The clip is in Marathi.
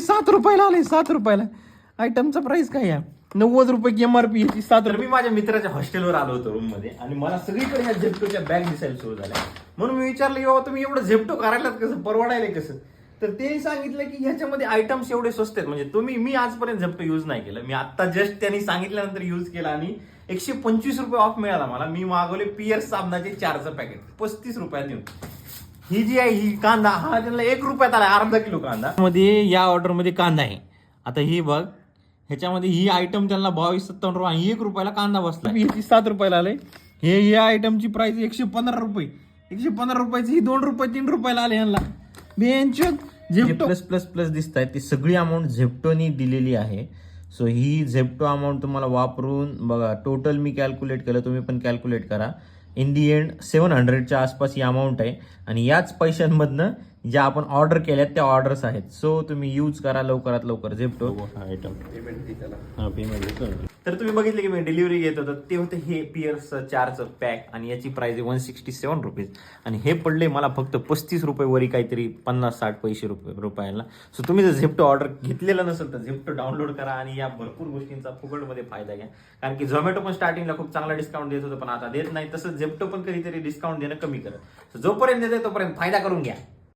याची सात रुपयाला आले सात रुपयाला. आयटमचा प्राइस काय या नव्वद रुपये एम आर पी याची सात तर रुपये. मी माझ्या मित्राच्या हॉस्टेलवर आलो होतो रूममध्ये आणि मला सगळीकडे ह्या झेप्टोच्या बॅग दिसायला सुरू झाल्या. म्हणून मी विचारलं की बाबा तुम्ही एवढं झेप्टो करायलात कसं? परवडायला कसं? तर ते सांगितलं की ह्याच्यामध्ये आयटम्स एवढे स्वस्त आहेत. म्हणजे तुम्ही मी आजपर्यंत झेप्टो युज नाही केलं. मी आता जस्ट त्यांनी सांगितल्यानंतर युज केला आणि एकशे पंचवीस रुपये ऑफ मिळाला मला. मी मागवले पिअर्स साबणाचे चारचं पॅकेट पस्तीस रुपयात येऊन. ही जी आहे ही कांदा हा त्यांना एक रुपयात आला अर्धा किलो कांदा. मध्ये या ऑर्डरमध्ये कांदा आहे. आता ही बघ ह्याच्यामध्ये ही आयटम त्यांना बावीस सत्तावन्न रुपये आणि एक रुपयाला कांदा बसला याची सात रुपयाला आले हे या आयटमची प्राइस एकशे पंधरा रुपये. एकशे पंधरा रुपयाची ही दोन रुपये तीन रुपयाला आले यांना. बेंचोत जे झेप्टो प्लस प्लस प्लस दिसत आहेत ती सगळी अमाऊंट झेप्टोनी दिलेली आहे. सो ही झेप्टो अमाऊंट तुम्हाला वापरून बघा टोटल मी कॅल्क्युलेट केलं तुम्ही पण कॅल्क्युलेट करा. इन दी एंड सेवन हंड्रेडच्या आसपास ही अमाऊंट आहे. आणि याच पैशांमधनं ज्या आपण ऑर्डर केल्यात त्या ऑर्डर्स आहेत. सो तुम्ही यूज करा लवकरात लवकर झेप्टो आयटम हा पेमेंट तर तुम्ही बघितले की मी डिलिव्हरी घेत होतो. ते होतं हे पिअर्स चारचं पॅक आणि याची प्राइस आहे वन सिक्स्टी सेवन रुपीज आणि हे पडले मला फक्त पस्तीस रुपये वरी काहीतरी पन्नास साठ पैसे रुपये रुपयाला. सो तुम्ही जर झेप्टो ऑर्डर घेतलेलं नसेल तर झेप्टो डाउनलोड करा आणि या भरपूर गोष्टींचा फुकटमध्ये फायदा घ्या. कारण की झोमॅटो पण स्टार्टिंगला खूप चांगला डिस्काउंट देत होतं पण आता देत नाही. तसंच झेप्टो पण कधीतरी डिस्काउंट देणं कमी करत. जोपर्यंत देते तोपर्यंत फायदा करून घ्या.